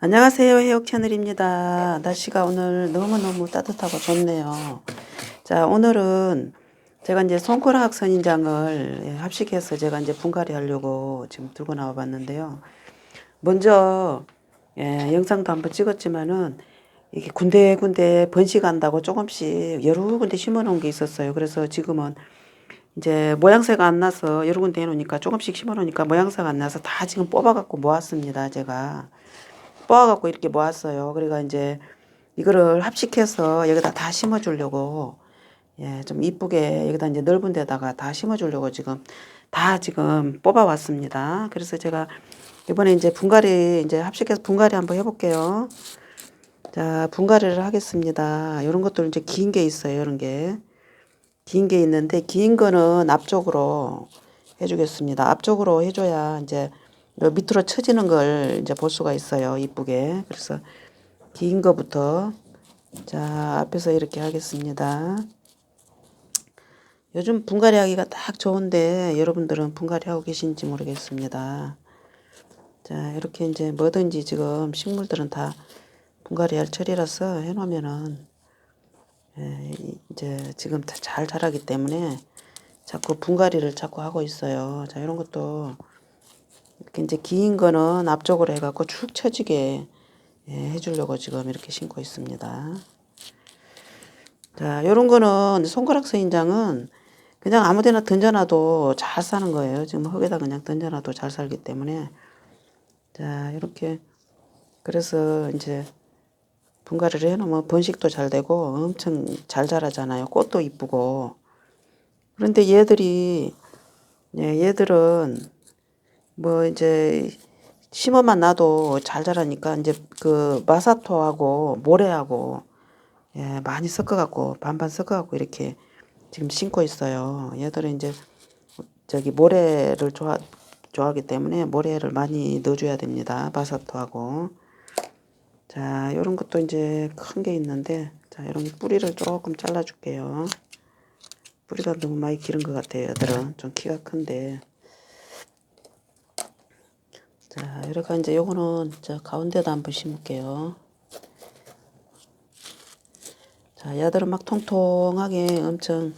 안녕하세요. 해옥 채널입니다. 날씨가 오늘 너무너무 따뜻하고 좋네요. 자, 오늘은 제가 이제 손가락 선인장을 예, 합식해서 제가 이제 분갈이 하려고 지금 들고 나와 봤는데요. 먼저, 예, 영상도 한번 찍었지만은 이게 군데군데 번식한다고 조금씩 여러 군데 심어 놓은 게 있었어요. 그래서 지금은 이제 모양새가 안 나서 여러 군데 해 놓으니까 조금씩 심어 놓으니까 모양새가 안 나서 다 지금 뽑아 갖고 모았습니다. 제가. 뽑아갖고 이렇게 모았어요. 그래가 이제 이거를 합식해서 여기다 다 심어주려고 예, 좀 이쁘게 여기다 이제 넓은 데다가 다 심어주려고 지금 다 지금 뽑아왔습니다. 그래서 제가 이번에 이제 분갈이 이제 합식해서 분갈이 한번 해볼게요. 자, 분갈이를 하겠습니다. 이런 것들 이제 긴 게 있어요. 이런 게. 긴 게 있는데 긴 거는 앞쪽으로 해주겠습니다. 앞쪽으로 해줘야 이제 요 밑으로 처지는 걸 이제 볼 수가 있어요. 이쁘게. 그래서 긴 거부터 자 앞에서 이렇게 하겠습니다. 요즘 분갈이 하기가 딱 좋은데 여러분들은 분갈이 하고 계신지 모르겠습니다. 자 이렇게 이제 뭐든지 지금 식물들은 다 분갈이 할 철이라서 해놓으면은 예, 이제 지금 다잘 자라기 때문에 자꾸 분갈이를 자꾸 하고 있어요. 자 이런 것도 이렇게 이제 긴 거는 앞쪽으로 해갖고 축 처지게 예, 해주려고 지금 이렇게 심고 있습니다. 자, 요런 거는 손가락 서인장은 그냥 아무 데나 던져놔도 잘 사는 거예요. 지금 흙에다 그냥 던져놔도 잘 살기 때문에. 자, 이렇게. 그래서 이제 분갈이를 해놓으면 번식도 잘 되고 엄청 잘 자라잖아요. 꽃도 이쁘고. 그런데 얘들이, 예, 얘들은 뭐 이제 심어만 놔도 잘 자라니까 이제 그 마사토하고 모래하고 예, 많이 섞어갖고 반반 섞어갖고 이렇게 지금 심고 있어요. 얘들은 이제 저기 모래를 좋아 좋아하기 때문에 모래를 많이 넣어줘야 됩니다. 마사토하고 자 이런 것도 이제 큰 게 있는데 자 이런 뿌리를 조금 잘라줄게요. 뿌리가 너무 많이 기른 것 같아요. 얘들은 좀 키가 큰데 자, 이렇게 이제 요거는 저 가운데다 한번 심을게요. 자, 얘들은 막 통통하게 엄청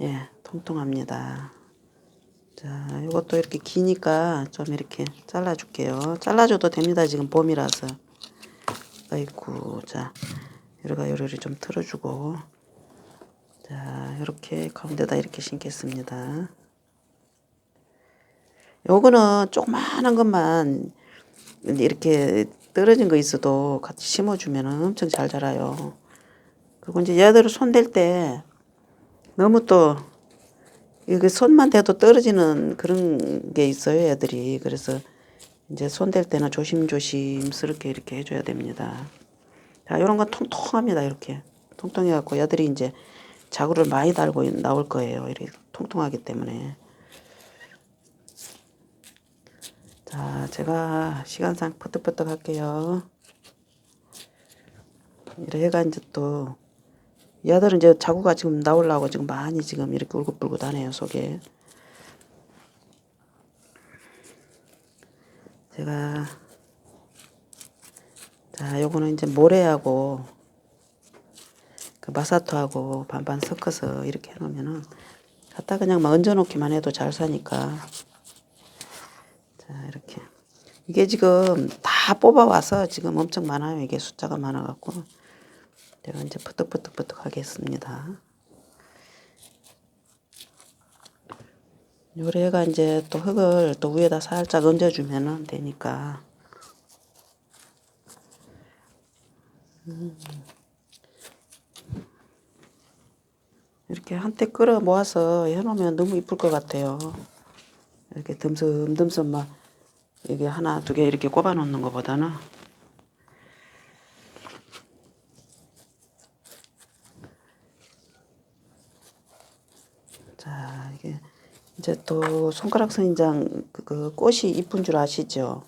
예, 통통합니다. 자, 요것도 이렇게 기니까 좀 이렇게 잘라 줄게요. 잘라 줘도 됩니다. 지금 봄이라서. 아이고, 자, 이러가 요리를 좀 틀어 주고. 자, 이렇게 가운데다 이렇게 심겠습니다. 요거는 조그마한 것만 이렇게 떨어진 거 있어도 같이 심어주면 엄청 잘 자라요. 그리고 이제 얘들을 손댈 때 너무 또 이게 손만 대도 떨어지는 그런 게 있어요, 애들이. 그래서 이제 손댈 때는 조심조심스럽게 이렇게 해줘야 됩니다. 자, 요런 건 통통합니다, 이렇게. 통통해갖고 얘들이 이제 자구를 많이 달고 나올 거예요. 이렇게 통통하기 때문에. 자, 제가 시간상 퍼뜩퍼뜩 할게요. 이래 해가 이제 또, 얘들은 이제 자구가 지금 나오려고 지금 많이 지금 이렇게 울긋불긋 하네요, 속에. 제가, 자, 요거는 이제 모래하고, 그 마사토하고 반반 섞어서 이렇게 해놓으면은, 갖다 그냥 막 얹어놓기만 해도 잘 사니까. 이게 지금 다 뽑아와서 지금 엄청 많아요. 이게 숫자가 많아갖고. 제가 이제 퍼뜩퍼뜩퍼뜩 하겠습니다. 요래가 이제 또 흙을 또 위에다 살짝 얹어주면 되니까. 음. 이렇게 한때 끌어 모아서 해놓으면 너무 이쁠 것 같아요. 이렇게 듬성듬성 막 이게 하나 두 개 이렇게 꼽아 놓는 것보다는 자 이게 이제 또 손가락 선인장 그, 그 꽃이 이쁜 줄 아시죠?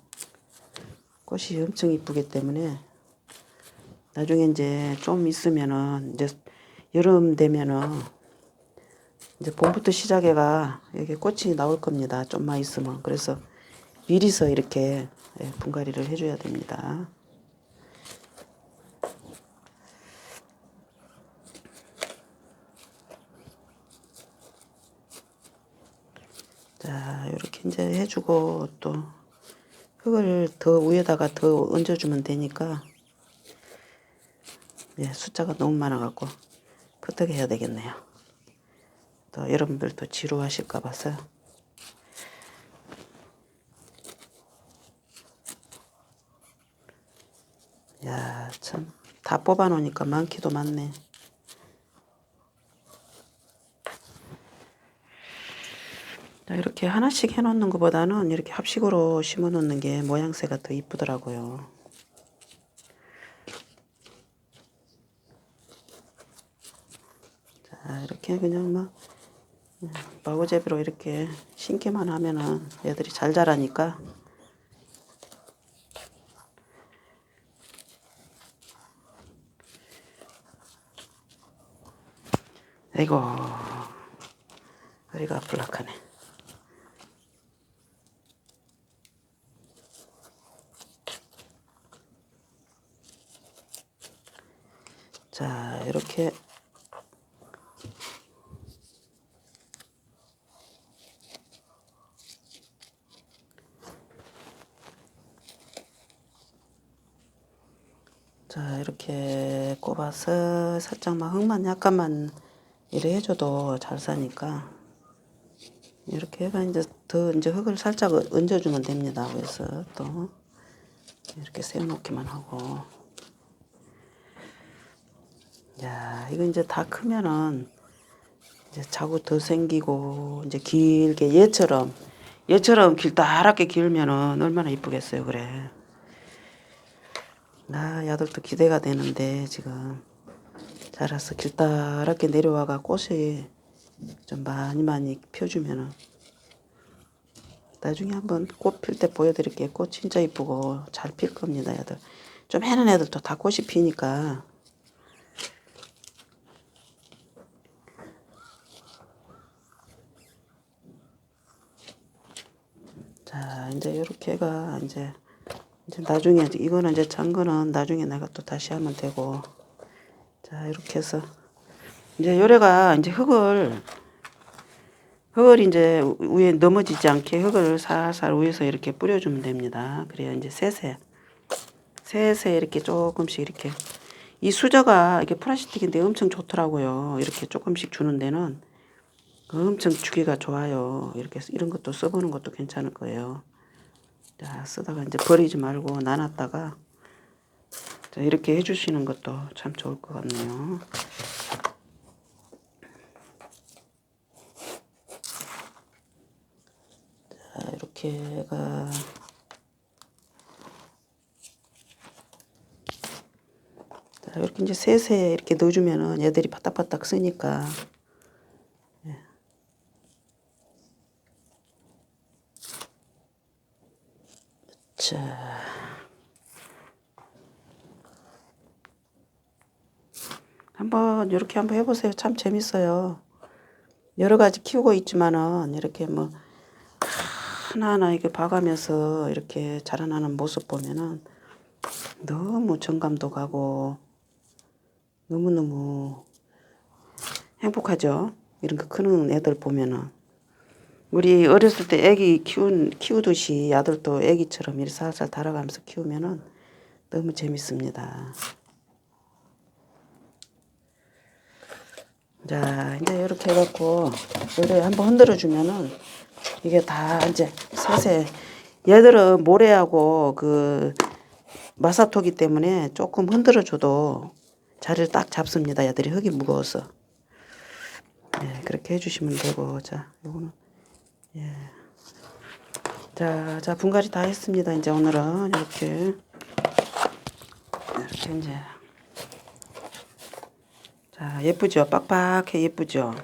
꽃이 엄청 이쁘기 때문에 나중에 이제 좀 있으면은 이제 여름 되면은 이제 봄부터 시작해가 여기 꽃이 나올 겁니다. 좀만 있으면. 그래서 미리서 이렇게 예, 분갈이를 해줘야 됩니다. 자, 이렇게 이제 해주고 또 흙을 더 위에다가 더 얹어주면 되니까 예, 숫자가 너무 많아갖고 어떻게 해야 되겠네요. 또 여러분들도 지루하실까 봐서 야, 참. 다 뽑아 놓으니까 많기도 많네. 자, 이렇게 하나씩 해놓는 것보다는 이렇게 합식으로 심어 놓는 게 모양새가 더 이쁘더라고요. 자, 이렇게 그냥 막 음, 마구제비로 이렇게 심기만 하면은 애들이 잘 자라니까 아이고 허리가 아플락하네. 자 이렇게. 자 이렇게 꼽아서 살짝만 흙만 약간만 이래 해줘도 잘 사니까 이렇게 해가 이제 더 이제 흙을 살짝 얹- 얹어주면 됩니다. 그래서 또 이렇게 세워놓기만 하고 야 이거 이제 다 크면은 이제 자구 더 생기고 이제 길게 얘처럼 얘처럼 길다랗게 길면은 얼마나 이쁘겠어요 그래. 아, 야들도 기대가 되는데 지금 자라서 길다랗게 내려와가 꽃이 좀 많이 많이 펴주면은 나중에 한번 꽃 필 때 보여드릴게요. 꽃 진짜 이쁘고 잘 필 겁니다, 애들. 좀 해는 애들도 다 꽃이 피니까. 자, 이제 이렇게가 이제 이제 나중에 이거는 이제 잔 거는 나중에 내가 또 다시 하면 되고 자 이렇게 해서 이제 요래가 이제 흙을 흙을 이제 위에 넘어지지 않게 흙을 살살 위에서 이렇게 뿌려주면 됩니다. 그래야 이제 새새 새새 이렇게 조금씩 이렇게 이 수저가 이게 플라스틱인데 엄청 좋더라고요. 이렇게 조금씩 주는 데는 엄청 주기가 좋아요. 이렇게 이런 것도 써보는 것도 괜찮을 거예요. 자, 쓰다가 이제 버리지 말고 나눴다가 자, 이렇게 해주시는 것도 참 좋을 것 같네요. 자, 이렇게가 자, 이렇게 이제 세세 이렇게 넣어주면은 얘들이 바닥바닥 쓰니까 자. 한번 이렇게 한번 해보세요. 참 재밌어요. 여러 가지 키우고 있지만은 이렇게 뭐 하나하나 이렇게 봐가면서 이렇게 자라나는 모습 보면은 너무 정감도 가고 너무너무 행복하죠. 이런 거 크는 애들 보면은. 우리 어렸을 때 애기 키운, 키우듯이 아들도 애기처럼 이렇게 살살 달아가면서 키우면은 너무 재밌습니다. 자, 이제 이렇게 해갖고, 요래 한번 흔들어 주면은, 이게 다 이제 새새, 얘들은 모래하고 그 마사토기 때문에 조금 흔들어 줘도 자리를 딱 잡습니다. 얘들이 흙이 무거워서. 네, 그렇게 해주시면 되고, 자, 요거는, 예. 자, 자, 분갈이 다 했습니다. 이제 오늘은 이렇게. 이렇게 이제. 자, 예쁘죠? 빡빡해 예쁘죠?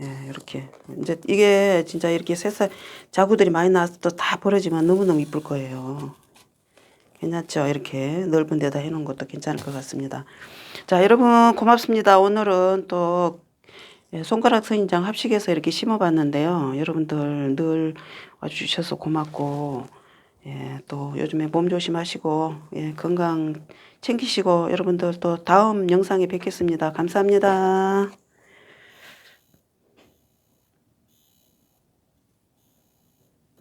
예, 이렇게. 이제 이게 진짜 이렇게 새살 자구들이 많이 나와서 또 다 버려지면 너무너무 이쁠 거예요. 괜찮죠? 이렇게 넓은 데다 해놓은 것도 괜찮을 것 같습니다. 자, 여러분 고맙습니다. 오늘은 또 예, 손가락 선인장 합식해서 이렇게 심어봤는데요. 여러분들 늘 와주셔서 고맙고, 예, 또 요즘에 몸 조심하시고, 예, 건강 챙기시고, 여러분들 또 다음 영상에 뵙겠습니다. 감사합니다.